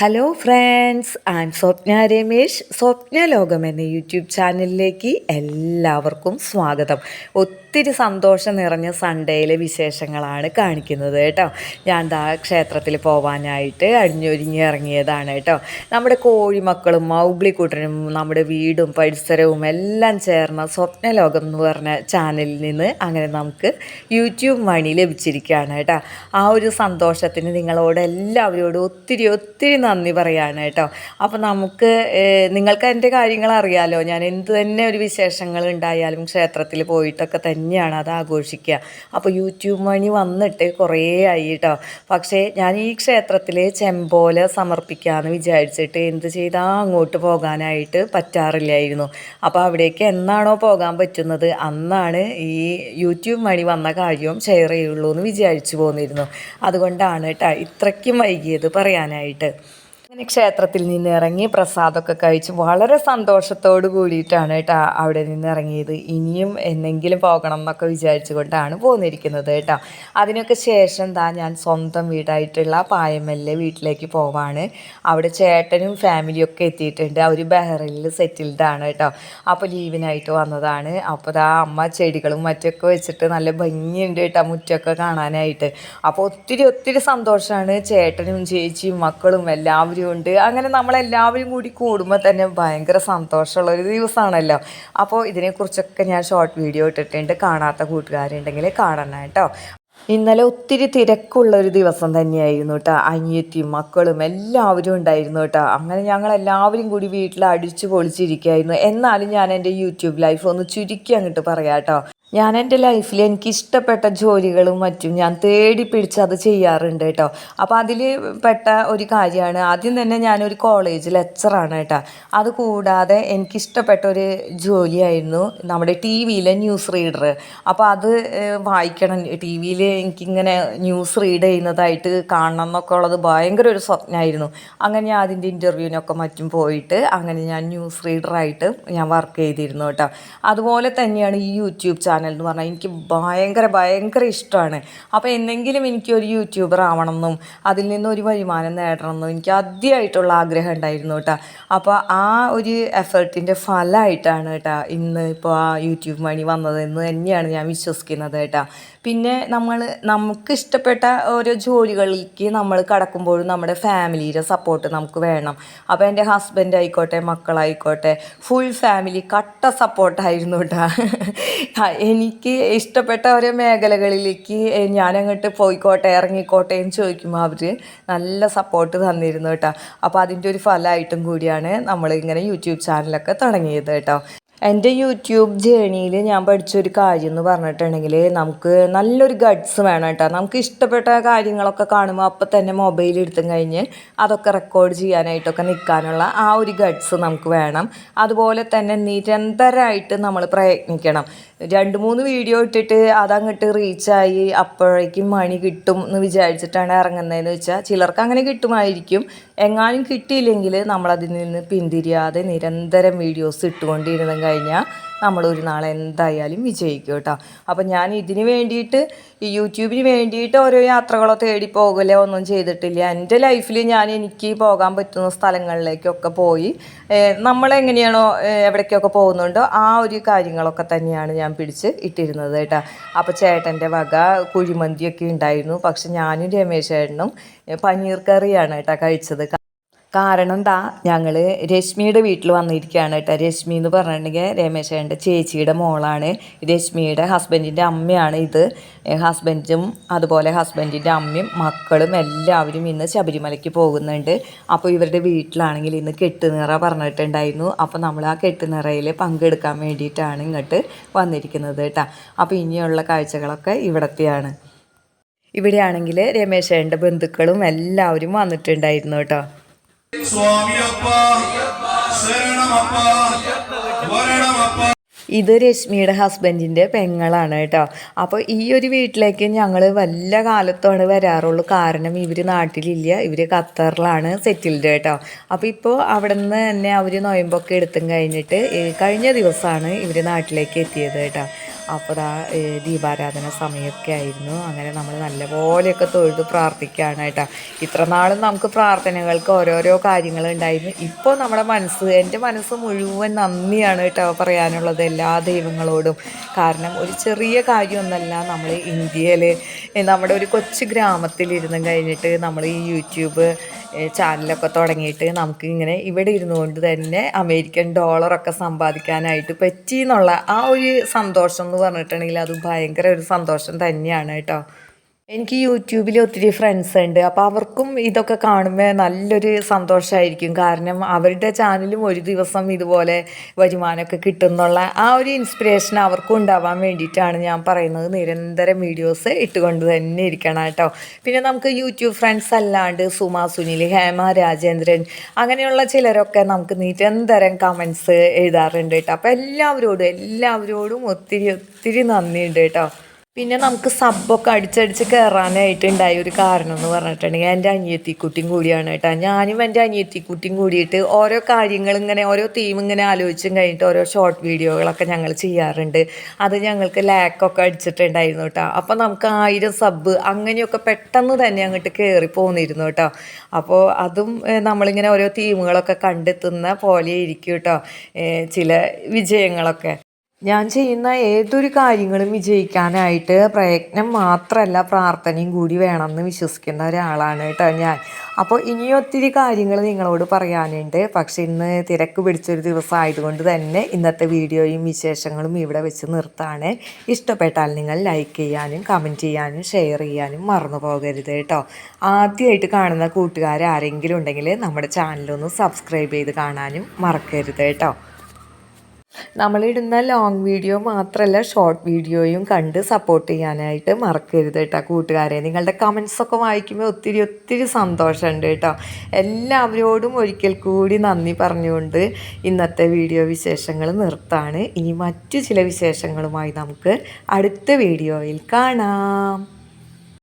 Hello friends and Swapna Ramesh Swapna ലോകം എന്ന YouTube ചാനലിലേക്ക് എല്ലാവർക്കും സ്വാഗതം. ഒത്തിരി സന്തോഷം നിറഞ്ഞ സൺഡേയിലെ വിശേഷങ്ങളാണ് കാണിക്കുന്നത് കേട്ടോ. ഞാൻ ദാ ക്ഷേത്രത്തിൽ പോവാനായിട്ട് അഴിഞ്ഞൊരുങ്ങി ഇറങ്ങിയതാണ് കേട്ടോ. നമ്മുടെ കോഴിമക്കളും മൗഗ്ലിക്കൂട്ടനും നമ്മുടെ വീടും പരിസരവും എല്ലാം ചേർന്ന സ്വപ്ന ലോകം എന്ന് പറഞ്ഞ ചാനലിൽ നിന്ന് അങ്ങനെ നമുക്ക് യൂട്യൂബ് മണി ലഭിച്ചിരിക്കുകയാണ് കേട്ടോ. ആ ഒരു സന്തോഷത്തിന് നിങ്ങളോട് എല്ലാവരോടും ഒത്തിരി ഒത്തിരി നന്ദി പറയാണ് കേട്ടോ. അപ്പോൾ നമുക്ക് നിങ്ങൾക്ക് എന്റെ കാര്യങ്ങൾ അറിയാലോ. ഞാൻ എന്ത് തന്നെ ഒരു വിശേഷങ്ങൾ ഉണ്ടായാലും ക്ഷേത്രത്തിൽ പോയിട്ടൊക്കെ തന്നെയാണ് അത് ആഘോഷിക്കുക. അപ്പോൾ യൂട്യൂബ് വഴി വന്നിട്ട് കുറേ ആയി കേട്ടോ. പക്ഷേ ഞാൻ ഈ ക്ഷേത്രത്തിൽ ചെമ്പോല സമർപ്പിക്കാമെന്ന് വിചാരിച്ചിട്ട് എന്ത് ചെയ്താൽ അങ്ങോട്ട് പോകാനായിട്ട് പറ്റാറില്ലായിരുന്നു. അപ്പോൾ അവിടേക്ക് എന്നാണോ പോകാൻ പറ്റുന്നത് അന്നാണ് ഈ യൂട്യൂബ് വഴി വന്ന കാര്യവും ഷെയർ ചെയ്യുള്ളൂ എന്ന് വിചാരിച്ചു പോന്നിരുന്നു. അതുകൊണ്ടാണ് കേട്ടോ ഇത്രയ്ക്കും വൈകിയത് പറയാനായിട്ട്. ക്ഷേത്രത്തിൽ നിന്ന് ഇറങ്ങി പ്രസാദമൊക്കെ കഴിച്ച് വളരെ സന്തോഷത്തോട് കൂടിയിട്ടാണ് കേട്ടോ അവിടെ നിന്ന് ഇറങ്ങിയത്. ഇനിയും എന്നെങ്കിലും പോകണം എന്നൊക്കെ വിചാരിച്ചുകൊണ്ടാണ് പോന്നിരിക്കുന്നത് കേട്ടോ. അതിനൊക്കെ ശേഷം എന്താ ഞാൻ സ്വന്തം വീടായിട്ടുള്ള പായമല്ലെ വീട്ടിലേക്ക് പോവാണ്. അവിടെ ചേട്ടനും ഫാമിലിയും ഒക്കെ എത്തിയിട്ടുണ്ട്. അവർ ബഹ്റൈനിൽ സെറ്റിൽഡ് ആണ് കേട്ടോ. അപ്പോൾ ലീവിനായിട്ട് വന്നതാണ്. അപ്പോൾ ആ അമ്മ ചെടികളും മറ്റൊക്കെ വെച്ചിട്ട് നല്ല ഭംഗിയുണ്ട് കേട്ടോ മുറ്റൊക്കെ കാണാനായിട്ട്. അപ്പോൾ ഒത്തിരി ഒത്തിരി സന്തോഷമാണ് ചേട്ടനും ചേച്ചിയും മക്കളും എല്ലാവരും ഉണ്ട്. അങ്ങനെ നമ്മളെല്ലാവരും കൂടി കൂടുമ്പോൾ തന്നെ ഭയങ്കര സന്തോഷമുള്ള ഒരു ദിവസമാണല്ലോ അപ്പോൾ ഇതിനെക്കുറിച്ചൊക്കെ ഞാൻ ഷോർട്ട് വീഡിയോ ഇട്ടിട്ടുണ്ട്. കാണാത്ത കൂട്ടുകാരുണ്ടെങ്കിൽ കാണണം കേട്ടോ. ഇന്നലെ ഒത്തിരി തിരക്കുള്ള ഒരു ദിവസം തന്നെയായിരുന്നു കേട്ടോ. അനിയത്തിയും മക്കളും എല്ലാവരും ഉണ്ടായിരുന്നു കേട്ടോ. അങ്ങനെ ഞങ്ങൾ എല്ലാവരും കൂടി വീട്ടിൽ അടിച്ചു പൊളിച്ചിരിക്കുകയായിരുന്നു. എന്നാലും ഞാൻ എന്റെ യൂട്യൂബ് ലൈഫ് ഒന്ന് ചുരുക്കി അങ്ങോട്ട് പറയാം കേട്ടോ. ഞാൻ എന്റെ ലൈഫിൽ എനിക്ക് ഇഷ്ടപ്പെട്ട ജോലികളും മറ്റും ഞാൻ തേടി പിടിച്ച് അത് ചെയ്യാറുണ്ട് കേട്ടോ. അപ്പോൾ അതിൽ പെട്ട ഒരു കാര്യമാണ്. ആദ്യം തന്നെ ഞാനൊരു കോളേജ് ലെക്ചറാണ് കേട്ടോ. അത് കൂടാതെ എനിക്കിഷ്ടപ്പെട്ട ഒരു ജോലിയായിരുന്നു നമ്മുടെ ടി വിയിലെ ന്യൂസ് റീഡർ. അപ്പോൾ അത് വായിക്കണം. ടി വിയിൽ എനിക്കിങ്ങനെ ന്യൂസ് റീഡ് ചെയ്യുന്നതായിട്ട് കാണണം എന്നൊക്കെ ഉള്ളത് ഭയങ്കര ഒരു സ്വപ്നമായിരുന്നു അങ്ങനെ ഞാൻ അതിന്റെ ഇന്റർവ്യൂവിനൊക്കെ മറ്റും പോയിട്ട് അങ്ങനെ ഞാൻ ന്യൂസ് റീഡറായിട്ട് ഞാൻ വർക്ക് ചെയ്തിരുന്നു കേട്ടോ. അതുപോലെ തന്നെയാണ് ഈ യൂട്യൂബ് ചാനൽ എന്ന് പറഞ്ഞാൽ എനിക്ക് ഭയങ്കര ഭയങ്കര ഇഷ്ടമാണ് അപ്പോൾ എന്തെങ്കിലും എനിക്ക് ഒരു യൂട്യൂബർ ആവണമെന്നും അതിൽ നിന്ന് ഒരു വരുമാനം നേടണമെന്നും എനിക്ക് ആദ്യമായിട്ടുള്ള ആഗ്രഹം ഉണ്ടായിരുന്നു കേട്ടോ. അപ്പോൾ ആ ഒരു എഫേർട്ടിന്റെ ഫലമായിട്ടാണ് കേട്ടോ ഇന്ന് ഇപ്പോൾ ആ യൂട്യൂബ് മണി വന്നതെന്ന് തന്നെയാണ് ഞാൻ വിശ്വസിക്കുന്നത് കേട്ടോ. പിന്നെ നമ്മൾ നമുക്ക് ഇഷ്ടപ്പെട്ട ഓരോ ജോലികളിലേക്ക് നമ്മൾ കടക്കുമ്പോഴും നമ്മുടെ ഫാമിലിയുടെ സപ്പോർട്ട് നമുക്ക് വേണം. അപ്പോൾ എന്റെ ഹസ്ബൻഡ് ആയിക്കോട്ടെ മക്കളായിക്കോട്ടെ ഫുൾ ഫാമിലി കട്ട സപ്പോർട്ടായിരുന്നു കേട്ടോ. എനിക്ക് ഇഷ്ടപ്പെട്ട ഓരോ മേഖലകളിലേക്ക് ഞാൻ അങ്ങോട്ട് പോയിക്കോട്ടെ ഇറങ്ങിക്കോട്ടെ എന്ന് ചോദിക്കുമ്പോൾ അവർ നല്ല സപ്പോർട്ട് തന്നിരുന്നു കേട്ടോ. അപ്പോൾ അതിന്റെ ഒരു ഫലമായിട്ടും കൂടിയാണ് നമ്മളിങ്ങനെ യൂട്യൂബ് ചാനലൊക്കെ തുടങ്ങിയത് കേട്ടോ. എന്റെ യൂട്യൂബ് ജേണിയിൽ ഞാൻ പഠിച്ചൊരു കാര്യം എന്ന് പറഞ്ഞിട്ടുണ്ടെങ്കിൽ നമുക്ക് നല്ലൊരു ഗഡ്സ് വേണം കേട്ടോ. നമുക്ക് ഇഷ്ടപ്പെട്ട കാര്യങ്ങളൊക്കെ കാണുമ്പോൾ അപ്പം തന്നെ മൊബൈൽ എടുത്തും കഴിഞ്ഞ് അതൊക്കെ റെക്കോർഡ് ചെയ്യാനായിട്ടൊക്കെ നിൽക്കാനുള്ള ആ ഒരു ഗഡ്സ് നമുക്ക് വേണം. അതുപോലെ തന്നെ നിരന്തരമായിട്ട് നമ്മൾ പ്രയത്നിക്കണം. രണ്ട് മൂന്ന് വീഡിയോ ഇട്ടിട്ട് അതങ്ങോട്ട് റീച്ചായി അപ്പോഴേക്കും മണി കിട്ടും എന്ന് വിചാരിച്ചിട്ടാണ് ഇറങ്ങുന്നതെന്ന് വെച്ചാൽ ചിലർക്ക് അങ്ങനെ കിട്ടുമായിരിക്കും. എങ്ങാനും കിട്ടിയില്ലെങ്കിൽ നമ്മളതിൽ നിന്ന് പിന്തിരിയാതെ നിരന്തരം വീഡിയോസ് ഇട്ടുകൊണ്ടിരുന്നു കഴിഞ്ഞാൽ നമ്മളൊരു നാളെ എന്തായാലും വിജയിക്കും കേട്ടോ. അപ്പം ഞാൻ ഇതിന് വേണ്ടിയിട്ട് ഈ യൂട്യൂബിന് വേണ്ടിയിട്ട് ഓരോ യാത്രകളോ തേടി പോകലോ ഒന്നും ചെയ്തിട്ടില്ല. എന്റെ ലൈഫിൽ ഞാൻ എനിക്ക് പോകാൻ പറ്റുന്ന സ്ഥലങ്ങളിലേക്കൊക്കെ പോയി നമ്മളെങ്ങനെയാണോ എവിടേക്കൊക്കെ പോകുന്നുണ്ടോ ആ ഒരു കാര്യങ്ങളൊക്കെ തന്നെയാണ് ഞാൻ പിടിച്ച് ഇട്ടിരുന്നത് കേട്ടോ. അപ്പോൾ ചേട്ടന്റെ വക കുഴിമന്തിയൊക്കെ ഉണ്ടായിരുന്നു. പക്ഷെ ഞാനും രമേശ് ചേട്ടനും പനീർ കറിയാണ് കേട്ടോ കഴിച്ചത്. കാരണം എന്താ? ഞങ്ങൾ രശ്മിയുടെ വീട്ടിൽ വന്നിരിക്കുകയാണ് കേട്ടോ. രശ്മി എന്ന് പറഞ്ഞിട്ടുണ്ടെങ്കിൽ രമേശേന്റെ ചേച്ചിയുടെ മോളാണ്. രശ്മിയുടെ ഹസ്ബൻഡിന്റെ അമ്മയാണ് ഇത്. ഹസ്ബൻഡും അതുപോലെ ഹസ്ബൻഡിന്റെ അമ്മയും മക്കളും എല്ലാവരും ഇന്ന് ശബരിമലയ്ക്ക് പോകുന്നുണ്ട്. അപ്പോൾ ഇവരുടെ വീട്ടിലാണെങ്കിൽ ഇന്ന് കെട്ടുനിറ പറഞ്ഞിട്ടുണ്ടായിരുന്നു. അപ്പോൾ നമ്മൾ ആ കെട്ടുനിറയിൽ പങ്കെടുക്കാൻ വേണ്ടിയിട്ടാണ് ഇങ്ങോട്ട് വന്നിരിക്കുന്നത് കേട്ടോ. അപ്പോൾ ഇനിയുള്ള കാഴ്ചകളൊക്കെ ഇവിടത്തെയാണ്. ഇവിടെയാണെങ്കിൽ രമേശേന്റെ ബന്ധുക്കളും എല്ലാവരും വന്നിട്ടുണ്ടായിരുന്നു കേട്ടോ. ഇത് രശ്മിയുടെ ഹസ്ബൻഡിന്റെ പെങ്ങളാണ് കേട്ടോ. അപ്പോൾ ഈ ഒരു വീട്ടിലേക്ക് ഞങ്ങൾ വല്ല കാലത്താണ് വരാറുള്ളൂ. കാരണം ഇവർ നാട്ടിലില്ല ഇവർ ഖത്തറിലാണ് സെറ്റിൽഡ് കേട്ടോ. അപ്പോൾ ഇപ്പോൾ അവിടെ നിന്ന് തന്നെ അവർ നൊയമ്പൊക്കെ എടുത്തും കഴിഞ്ഞിട്ട് കഴിഞ്ഞ ദിവസമാണ് ഇവർ നാട്ടിലേക്ക് എത്തിയത് കേട്ടോ. അപ്പോൾ ഏ, ദീപാരാധന സമയമൊക്കെ ആയിരുന്നു. അങ്ങനെ നമ്മൾ നല്ലപോലെയൊക്കെ തൊഴുത് പ്രാർത്ഥിക്കുകയാണ് കേട്ടോ. ഇത്ര നാളും നമുക്ക് പ്രാർത്ഥനകൾക്ക് ഓരോരോ കാര്യങ്ങൾ ഉണ്ടായിരുന്നു. ഇപ്പോൾ നമ്മുടെ മനസ്സ് എന്റെ മനസ്സ് മുഴുവൻ നന്ദിയാണ് കേട്ടോ പറയാനുള്ളത് എല്ലാ ദൈവങ്ങളോടും. കാരണം ഒരു ചെറിയ കാര്യമൊന്നല്ല നമ്മൾ ഇന്ത്യയിൽ നമ്മുടെ ഒരു കൊച്ചു ഗ്രാമത്തിലിരുന്ന് കഴിഞ്ഞിട്ട് നമ്മൾ ഈ യൂട്യൂബ് ചാനലൊക്കെ തുടങ്ങിയിട്ട് നമുക്ക് ഇങ്ങനെ ഇവിടെ ഇരുന്നു കൊണ്ട് തന്നെ അമേരിക്കൻ ഡോളറൊക്കെ സമ്പാദിക്കാനായിട്ട് പറ്റി എന്നുള്ള ആ ഒരു സന്തോഷം എന്ന് പറഞ്ഞിട്ടുണ്ടെങ്കിൽ അത് ഭയങ്കര ഒരു സന്തോഷം തന്നെയാണ് കേട്ടോ. എനിക്ക് യൂട്യൂബിൽ ഒത്തിരി ഫ്രണ്ട്സ് ഉണ്ട്. അപ്പോൾ അവർക്കും ഇതൊക്കെ കാണുമ്പോൾ നല്ലൊരു സന്തോഷമായിരിക്കും കാരണം അവരുടെ ചാനലും ഒരു ദിവസം ഇതുപോലെ വരുമാനമൊക്കെ കിട്ടുന്നുള്ള ആ ഒരു ഇൻസ്പിറേഷൻ അവർക്കും ഉണ്ടാവാൻ വേണ്ടിയിട്ടാണ് ഞാൻ പറയുന്നത്. നിരന്തരം വീഡിയോസ് ഇട്ടുകൊണ്ട് തന്നെ ഇരിക്കണം കേട്ടോ. പിന്നെ നമുക്ക് യൂട്യൂബ് ഫ്രണ്ട്സ് അല്ലാണ്ട് സുമ സുനിൽ ഹേമ രാജേന്ദ്രൻ അങ്ങനെയുള്ള ചിലരൊക്കെ നമുക്ക് നിരന്തരം കമൻസ് എഴുതാറുണ്ട് കേട്ടോ. അപ്പോൾ എല്ലാവരോടും എല്ലാവരോടും ഒത്തിരി ഒത്തിരി നന്ദിയുണ്ട് കേട്ടോ. പിന്നെ നമുക്ക് സബ്ബൊക്കെ അടിച്ചടിച്ച് കയറാനായിട്ട് ഉണ്ടായ ഒരു കാരണം എന്ന് പറഞ്ഞിട്ടുണ്ടെങ്കിൽ എന്റെ അനിയത്തിക്കുട്ടിയും കൂടിയാണ് കേട്ടോ. ഞാനും എന്റെ അനിയത്തിക്കുട്ടിയും കൂടിയിട്ട് ഓരോ കാര്യങ്ങൾ ഇങ്ങനെ ഓരോ തീം ഇങ്ങനെ ആലോചിച്ചും കഴിഞ്ഞിട്ട് ഓരോ ഷോർട്ട് വീഡിയോകളൊക്കെ ഞങ്ങൾ ചെയ്യാറുണ്ട്. അത് ഞങ്ങൾക്ക് ലാക്കൊക്കെ അടിച്ചിട്ടുണ്ടായിരുന്നു കേട്ടോ. അപ്പോൾ നമുക്ക് ആയിരം സബ്ബ് അങ്ങനെയൊക്കെ പെട്ടെന്ന് തന്നെ അങ്ങോട്ട് കയറി പോന്നിരുന്നു കേട്ടോ. അപ്പോൾ അതും നമ്മളിങ്ങനെ ഓരോ തീമുകളൊക്കെ കണ്ടെത്തുന്ന പോലെ ഇരിക്കും കേട്ടോ ചില വിജയങ്ങളൊക്കെ. ഞാൻ ചെയ്യുന്ന ഏതൊരു കാര്യങ്ങളും വിജയിക്കാനായിട്ട് പ്രയത്നം മാത്രമല്ല പ്രാർത്ഥനയും കൂടി വേണമെന്ന് വിശ്വസിക്കുന്ന ഒരാളാണ് കേട്ടോ ഞാൻ. അപ്പോൾ ഇനി ഒത്തിരി കാര്യങ്ങൾ നിങ്ങളോട് പറയാനുണ്ട്. പക്ഷേ ഇന്ന് തിരക്ക് പിടിച്ചൊരു ദിവസമായതുകൊണ്ട് തന്നെ ഇന്നത്തെ വീഡിയോയും വിശേഷങ്ങളും ഇവിടെ വെച്ച് നിർത്താണ്. ഇഷ്ടപ്പെട്ടാൽ നിങ്ങൾ ലൈക്ക് ചെയ്യാനും കമന്റ് ചെയ്യാനും ഷെയർ ചെയ്യാനും മറന്നു പോകരുത് കേട്ടോ. ആദ്യമായിട്ട് കാണുന്ന കൂട്ടുകാർ ആരെങ്കിലും ഉണ്ടെങ്കിൽ നമ്മുടെ ചാനലൊന്ന് സബ്സ്ക്രൈബ് ചെയ്ത് കാണാനും മറക്കരുത് കേട്ടോ. നമ്മളിടുന്ന ലോങ് വീഡിയോ മാത്രമല്ല ഷോർട്ട് വീഡിയോയും കണ്ട് സപ്പോർട്ട് ചെയ്യാനായിട്ട് മറക്കരുത് കേട്ടോ കൂട്ടുകാരെ. നിങ്ങളുടെ കമൻസൊക്കെ വായിക്കുമ്പോൾ ഒത്തിരി ഒത്തിരി സന്തോഷമുണ്ട് കേട്ടോ. എല്ലാവരോടും ഒരിക്കൽ കൂടി നന്ദി പറഞ്ഞുകൊണ്ട് ഇന്നത്തെ വീഡിയോ വിശേഷങ്ങൾ നിർത്താണ്. ഇനി മറ്റു ചില വിശേഷങ്ങളുമായി നമുക്ക് അടുത്ത വീഡിയോയിൽ കാണാം.